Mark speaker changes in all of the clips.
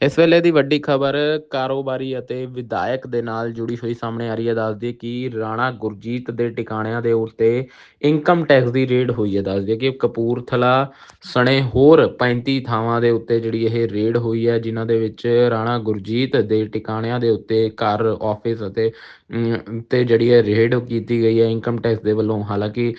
Speaker 1: ਇਸ ਵੇਲੇ ਦੀ ਵੱਡੀ ਖਬਰ ਕਾਰੋਬਾਰੀ ਅਤੇ ਵਿਧਾਇਕ ਦੇ ਨਾਲ ਜੁੜੀ ਹੋਈ ਸਾਹਮਣੇ ਆ ਰਹੀ ਹੈ। ਦੱਸਦੀ ਕਿ ਰਾਣਾ ਗੁਰਜੀਤ ਦੇ ਟਿਕਾਣਿਆਂ ਦੇ ਉੱਤੇ ਇਨਕਮ ਟੈਕਸ ਦੀ ਰੇਡ ਹੋਈ ਹੈ। ਦੱਸਦੀ ਕਿ ਕਪੂਰਥਲਾ ਸਣੇ ਹੋਰ 35 ਥਾਵਾਂ ਦੇ ਉੱਤੇ ਜਿਹੜੀ ਇਹ ਰੇਡ ਹੋਈ ਹੈ, ਜਿਨ੍ਹਾਂ ਦੇ ਵਿੱਚ ਰਾਣਾ ਗੁਰਜੀਤ ਦੇ ਟਿਕਾਣਿਆਂ ਦੇ ਉੱਤੇ ਘਰ ਆਫਿਸ ਅਤੇ ਤੇ ਜਿਹੜੀ ਹੈ ਰੇਡ ਕੀਤੀ ਗਈ ਹੈ ਇਨਕਮ ਟੈਕਸ ਦੇ ਵੱਲੋਂ। ਹਾਲਾਂਕਿ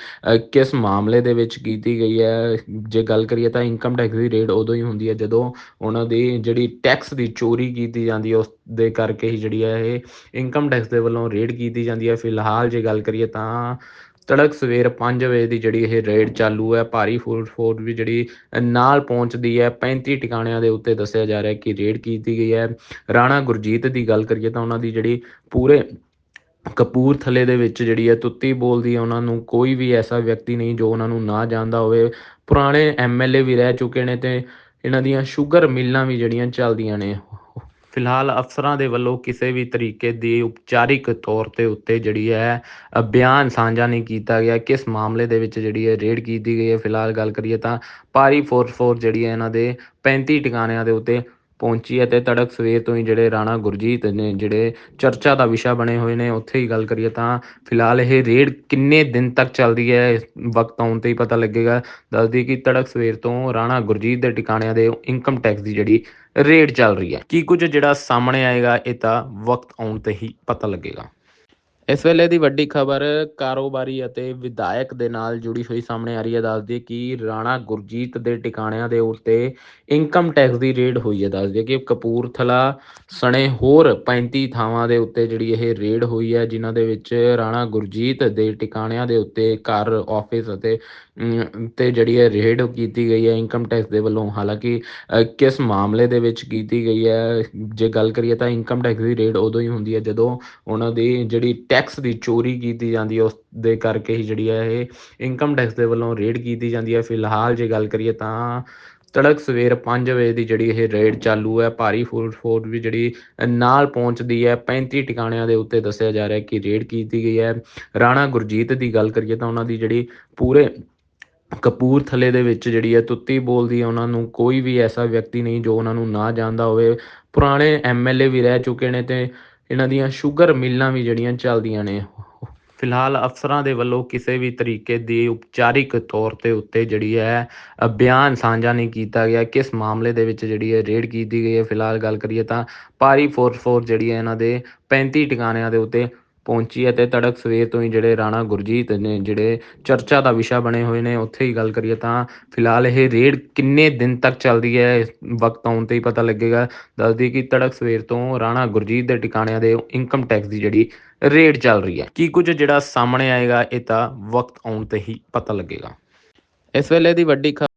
Speaker 1: ਕਿਸ ਮਾਮਲੇ ਦੇ ਵਿੱਚ ਕੀਤੀ ਗਈ ਹੈ, ਜੇ ਗੱਲ ਕਰੀਏ ਤਾਂ ਇਨਕਮ ਟੈਕਸ ਦੀ ਰੇਡ ਉਦੋਂ ਹੀ ਹੁੰਦੀ ਹੈ ਜਦੋਂ ਉਹਨਾਂ ਦੀ ਜਿਹੜੀ ਟੈਕਸ ਦੀ ਚੋਰੀ ਕੀਤੀ ਜਾਂਦੀ ਹੈ ਉਸ ਦੇ ਕਰਕੇ ਹੀ ਜਿਹੜੀ ਹੈ ਇਹ ਇਨਕਮ ਟੈਕਸ ਦੇ ਵੱਲੋਂ ਰੇਡ ਕੀਤੀ ਜਾਂਦੀ ਹੈ ਫਿਲਹਾਲ ਜੇ ਗੱਲ ਕਰੀਏ ਤਾਂ ਤੜਕ ਸਵੇਰ 5 ਵਜੇ ਦੀ ਜਿਹੜੀ ਇਹ ਰੇਡ ਚਾਲੂ ਹੈ ਭਾਰੀ ਫੋਰਸ ਫੋਰਸ ਵੀ ਜਿਹੜੀ ਨਾਲ ਪਹੁੰਚਦੀ ਹੈ 35 ਟਿਕਾਣਿਆਂ ਦੇ ਉੱਤੇ ਦੱਸਿਆ ਜਾ ਰਿਹਾ ਕਿ ਰੇਡ ਕੀਤੀ ਗਈ ਹੈ ਰਾਣਾ ਗੁਰਜੀਤ ਦੀ ਗੱਲ ਕਰੀਏ ਤਾਂ ਉਹਨਾਂ ਦੀ ਜਿਹੜੀ ਪੂਰੇ ਕਪੂਰਥਲੇ ਦੇ ਵਿੱਚ ਜਿਹੜੀ ਹੈ ਤੁੱਤੀ ਬੋਲਦੀ ਹੈ ਉਹਨਾਂ ਨੂੰ ਕੋਈ ਵੀ ਐਸਾ ਵਿਅਕਤੀ ਨਹੀਂ ਜੋ ਉਹਨਾਂ ਨੂੰ ਨਾ ਜਾਣਦਾ ਹੋਵੇ। ਪੁਰਾਣੇ ਐਮਐਲਏ ਵੀ ਰਹਿ ਚੁੱਕੇ ਨੇ ਤੇ ਇਹਨਾਂ ਦੀਆਂ ਸ਼ੂਗਰ ਮਿੱਲਾਂ ਵੀ ਜਿਹੜੀਆਂ ਚੱਲਦੀਆਂ ਨੇ। ਫਿਲਹਾਲ ਅਫਸਰਾਂ ਦੇ ਵੱਲੋਂ ਕਿਸੇ ਵੀ ਤਰੀਕੇ ਦੀ ਉਪਚਾਰਿਕ ਤੌਰ ਤੇ ਉੱਤੇ ਜਿਹੜੀ ਹੈ ਬਿਆਨ ਸਾਂਝਾ ਨਹੀਂ ਕੀਤਾ ਗਿਆ। ਕਿਸ ਮਾਮਲੇ ਦੇ ਵਿੱਚ ਜਿਹੜੀ ਹੈ, ਰੇਡ ਕੀਤੀ ਗਈ ਹੈ, ਫਿਲਹਾਲ ਗੱਲ ਕਰੀਏ ਤਾਂ ਭਾਰੀ ਫੋਰਸ ਫੋਰਸ ਜਿਹੜੀ ਹੈ ਇਹਨਾਂ ਦੇ 35 ਟਿਕਾਣਿਆਂ ਦੇ ਉੱਤੇ ਪਹੁੰਚੀ ਹੈ ਤੇ ਤੜਕ ਸਵੇਰ ਤੋਂ ਹੀ ਜਿਹੜੇ ਰਾਣਾ ਗੁਰਜੀਤ ਨੇ ਜਿਹੜੇ ਚਰਚਾ ਦਾ ਵਿਸ਼ਾ ਬਣੇ ਹੋਏ ਨੇ, ਉੱਥੇ ਹੀ ਗੱਲ ਕਰੀਏ ਤਾਂ ਫਿਲਹਾਲ ਇਹ ਰੇਡ ਕਿੰਨੇ ਦਿਨ ਤੱਕ ਚੱਲਦੀ ਹੈ ਵਕਤ ਆਉਣ ਤੇ ਹੀ ਪਤਾ ਲੱਗੇਗਾ। ਦੱਸਦੀ ਕਿ ਤੜਕ ਸਵੇਰ ਤੋਂ ਰਾਣਾ ਗੁਰਜੀਤ ਦੇ ਟਿਕਾਣਿਆਂ ਦੇ ਇਨਕਮ ਟੈਕਸ ਦੀ ਜਿਹੜੀ ਰੇਡ ਚੱਲ ਰਹੀ ਹੈ। ਕੀ ਕੁਝ ਜਿਹੜਾ ਸਾਹਮਣੇ ਆਏਗਾ, ਇਹ ਤਾਂ ਵਕਤ ਆਉਣ ਤੇ ਹੀ ਪਤਾ ਲੱਗੇਗਾ। ਇਸ ਵੇਲੇ ਦੀ ਵੱਡੀ ਖਬਰ ਕਾਰੋਬਾਰੀ ਅਤੇ ਵਿਧਾਇਕ ਦੇ ਨਾਲ ਜੁੜੀ ਹੋਈ ਸਾਹਮਣੇ ਆ ਰਹੀ ਹੈ। ਦੱਸਦੀ ਕਿ ਰਾਣਾ ਗੁਰਜੀਤ ਦੇ ਟਿਕਾਣਿਆਂ ਦੇ ਉੱਤੇ ਇਨਕਮ ਟੈਕਸ ਦੀ ਰੇਡ ਹੋਈ ਹੈ। ਦੱਸਦੀ ਕਿ ਕਪੂਰਥਲਾ ਸਣੇ ਹੋਰ 35 ਥਾਵਾਂ ਦੇ ਉੱਤੇ ਜਿਹੜੀ ਇਹ ਰੇਡ ਹੋਈ ਹੈ, ਜਿਨ੍ਹਾਂ ਦੇ ਵਿੱਚ ਰਾਣਾ ਗੁਰਜੀਤ ਦੇ ਟਿਕਾਣਿਆਂ ਦੇ ਉੱਤੇ ਘਰ ਆਫਿਸ ਅਤੇ ਤੇ ਜਿਹੜੀ ਹੈ ਰੇਡ ਕੀਤੀ ਗਈ ਹੈ ਇਨਕਮ ਟੈਕਸ ਦੇ ਵੱਲੋਂ। ਹਾਲਾਂਕਿ ਕਿਸ ਮਾਮਲੇ ਦੇ ਵਿੱਚ ਕੀਤੀ ਗਈ ਹੈ, ਜੇ ਗੱਲ ਕਰੀਏ ਤਾਂ ਇਨਕਮ ਟੈਕਸ ਦੀ ਰੇਡ ਉਦੋਂ ਹੀ ਹੁੰਦੀ ਹੈ ਜਦੋਂ ਉਹਨਾਂ ਦੀ ਜਿਹੜੀ ਟੈਕਸ ਦੀ ਚੋਰੀ ਕੀਤੀ ਜਾਂਦੀ ਹੈ ਉਸ ਦੇ ਕਰਕੇ ਹੀ ਜਿਹੜੀ ਹੈ ਇਹ ਇਨਕਮ ਟੈਕਸ ਦੇ ਵੱਲੋਂ ਰੇਡ ਕੀਤੀ ਜਾਂਦੀ ਹੈ। ਫਿਲਹਾਲ ਜੇ ਗੱਲ ਕਰੀਏ ਤਾਂ ਤੜਕ ਸਵੇਰ 5 ਵਜੇ ਦੀ ਜਿਹੜੀ ਇਹ ਰੇਡ ਚਾਲੂ ਹੈ, ਭਾਰੀ ਫੋਰਸ ਫੋਰਸ ਵੀ ਜਿਹੜੀ ਨਾਲ ਪਹੁੰਚਦੀ ਹੈ 35 ਟਿਕਾਣਿਆਂ ਦੇ ਉੱਤੇ ਦੱਸਿਆ ਜਾ ਰਿਹਾ ਕਿ ਰੇਡ ਕੀਤੀ ਗਈ ਹੈ। ਰਾਣਾ ਗੁਰਜੀਤ ਦੀ ਗੱਲ ਕਰੀਏ ਤਾਂ ਉਹਨਾਂ ਦੀ ਜਿਹੜੀ ਪੂਰੇ ਕਪੂਰਥਲੇ ਦੇ ਵਿੱਚ ਜਿਹੜੀ ਹੈ ਤੁੱਤੀ ਬੋਲਦੀ ਹੈ, ਉਹਨਾਂ ਨੂੰ ਕੋਈ ਵੀ ਐਸਾ ਵਿਅਕਤੀ ਨਹੀਂ ਜੋ ਉਹਨਾਂ ਨੂੰ ਨਾ ਜਾਣਦਾ ਹੋਵੇ। ਪੁਰਾਣੇ ਐਮਐਲਏ ਵੀ ਰਹਿ ਚੁੱਕੇ ਨੇ ਤੇ ਇਹਨਾਂ ਦੀਆਂ ਸ਼ੂਗਰ ਮਿੱਲਾਂ ਵੀ ਜਿਹੜੀਆਂ ਚੱਲਦੀਆਂ ਨੇ। ਫਿਲਹਾਲ ਅਫਸਰਾਂ ਦੇ ਵੱਲੋਂ ਕਿਸੇ ਵੀ ਤਰੀਕੇ ਦੀ ਉਪਚਾਰਿਕ ਤੌਰ ਤੇ ਉੱਤੇ ਜਿਹੜੀ ਹੈ ਬਿਆਨ ਸਾਂਝਾ ਨਹੀਂ ਕੀਤਾ ਗਿਆ। ਕਿਸ ਮਾਮਲੇ ਦੇ ਵਿੱਚ ਜਿਹੜੀ ਹੈ, ਰੇਡ ਕੀਤੀ ਗਈ ਹੈ। ਫਿਲਹਾਲ ਗੱਲ ਕਰੀਏ ਤਾਂ ਭਾਰੀ ਫੋਰਸ ਫੋਰਸ ਜਿਹੜੀ ਹੈ ਇਹਨਾਂ ਦੇ 35 ਟਿਕਾਣਿਆਂ ਦੇ ਉੱਤੇ ਪਹੁੰਚੀ ਹੈ ਤੇ ਤੜਕ ਸਵੇਰ ਤੋਂ ਹੀ ਜਿਹੜੇ ਰਾਣਾ ਗੁਰਜੀਤ ਨੇ, ਜਿਹੜੇ ਚਰਚਾ ਦਾ ਵਿਸ਼ਾ ਬਣੇ ਹੋਏ ਨੇ, ਉੱਥੇ ਹੀ ਗੱਲ ਕਰੀਏ ਤਾਂ ਫਿਲਹਾਲ ਇਹ ਰੇਡ ਕਿੰਨੇ ਦਿਨ ਤੱਕ ਚੱਲਦੀ ਹੈ ਵਕਤ ਆਉਣ ਤੇ ਹੀ ਪਤਾ ਲੱਗੇਗਾ। ਦੱਸਦੀ ਕਿ ਤੜਕ ਸਵੇਰ ਤੋਂ ਰਾਣਾ ਗੁਰਜੀਤ ਦੇ ਟਿਕਾਣਿਆਂ ਦੇ ਇਨਕਮ ਟੈਕਸ ਦੀ ਜਿਹੜੀ ਰੇਡ ਚੱਲ ਰਹੀ ਹੈ। ਕੀ ਕੁਝ ਜਿਹੜਾ ਸਾਹਮਣੇ ਆਏਗਾ, ਇਹ ਤਾਂ ਵਕਤ ਆਉਣ ਤੇ ਹੀ ਪਤਾ ਲੱਗੇਗਾ। ਇਸ ਵੇਲੇ ਦੀ ਵੱਡੀ ਖ-